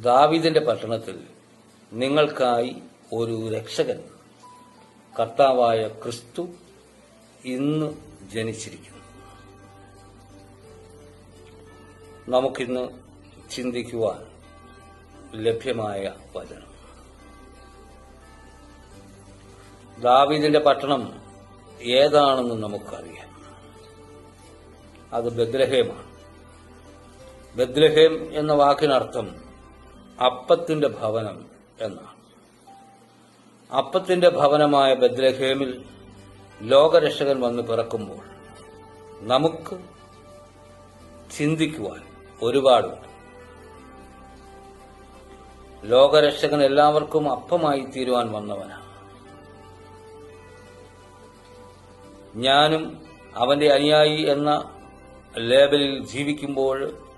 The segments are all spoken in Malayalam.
ദാവീദിന്റെ പട്ടണത്തിൽ നിങ്ങൾക്കായി ഒരു രക്ഷകൻ കർത്താവായ ക്രിസ്തു ഇന്ന് ജനിച്ചിരിക്കുന്നു. നമുക്കിന്ന് ചിന്തിക്കുവാൻ ലഭ്യമായ വചനം. ദാവീദിന്റെ പട്ടണം ഏതാണെന്ന് നമുക്കറിയാം. അത് ബദ്രഹേമാണ് ബദ്രഹേം എന്ന വാക്കിനർത്ഥം അപ്പത്തിന്റെ ഭവനം എന്നാണ്. അപ്പത്തിന്റെ ഭവനമായ ബദ്ലഹേമിൽ ലോകരക്ഷകൻ വന്ന് പിറക്കുമ്പോൾ നമുക്ക് ചിന്തിക്കുവാൻ ഒരുപാടുണ്ട്. ലോകരക്ഷകൻ എല്ലാവർക്കും അപ്പമായി തീരുവാൻ വന്നവനാണ്. ഞാനും അവന്റെ അനുയായി എന്ന ലേബലിൽ ജീവിക്കുമ്പോൾ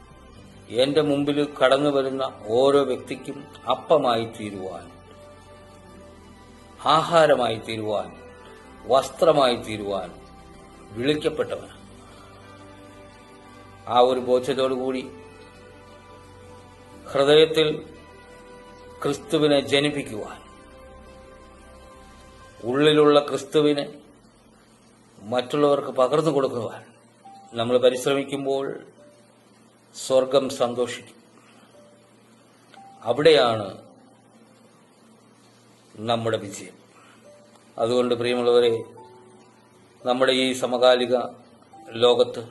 എന്റെ മുമ്പിൽ കടന്നു വരുന്ന ഓരോ വ്യക്തിക്കും അപ്പമായി തീരുവാൻ ആഹാരമായി തീരുവാൻ വസ്ത്രമായി തീരുവാൻ വിളിക്കപ്പെട്ടവനാണ്. ആ ഒരു ബോധ്യത്തോടുകൂടി ഹൃദയത്തിൽ ക്രിസ്തുവിനെ ജനിപ്പിക്കുവാൻ ഉള്ളിലുള്ള ക്രിസ്തുവിനെ മറ്റുള്ളവർക്ക് പകർന്നു കൊടുക്കുവാൻ നമ്മൾ പരിശ്രമിക്കുമ്പോൾ സ്വർഗം സന്തോഷിക്കും. അവിടെയാണ് നമ്മുടെ വിജയം. അതുകൊണ്ട് പ്രിയമുള്ളവരെ നമ്മുടെ ഈ സമകാലിക ലോകത്ത്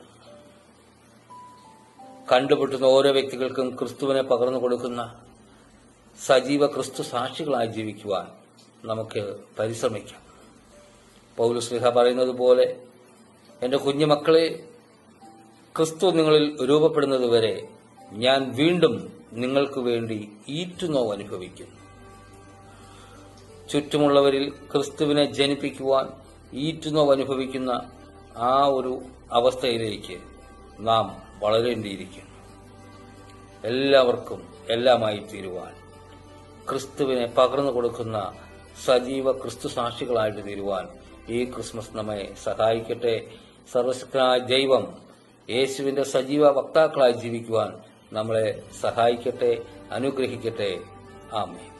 കണ്ടുപെട്ടുന്ന ഓരോ വ്യക്തികൾക്കും ക്രിസ്തുവിനെ പകർന്നു കൊടുക്കുന്ന സജീവ ക്രിസ്തു സാക്ഷികളായി ജീവിക്കുവാൻ നമുക്ക് പരിശ്രമിക്കാം. പൗലുസ്ലിഹ പറയുന്നത് പോലെ എന്റെ കുഞ്ഞുമക്കളെ ക്രിസ്തു നിങ്ങളിൽ രൂപപ്പെടുന്നതുവരെ ഞാൻ വീണ്ടും നിങ്ങൾക്ക് വേണ്ടി ഈറ്റുനോവ് അനുഭവിക്കും. ചുറ്റുമുള്ളവരിൽ ക്രിസ്തുവിനെ ജനിപ്പിക്കുവാൻ ഈറ്റുനോവ് അനുഭവിക്കുന്ന ആ ഒരു അവസ്ഥയിലേക്ക് നാം വളരേണ്ടിയിരിക്കുന്നു എല്ലാവർക്കും എല്ലാമായി തീരുവാൻ ക്രിസ്തുവിനെ പകർന്നു കൊടുക്കുന്ന സജീവ ക്രിസ്തു സാക്ഷികളായിട്ട് തീരുവാൻ ഈ ക്രിസ്മസ് നമ്മെ സഹായിക്കട്ടെ. സർവശക്തനായ ദൈവം യേശുവിന്റെ സജീവ വക്താക്കളായി ജീവിക്കുവാൻ നമ്മളെ സഹായിക്കട്ടെ അനുഗ്രഹിക്കട്ടെ. ആമേ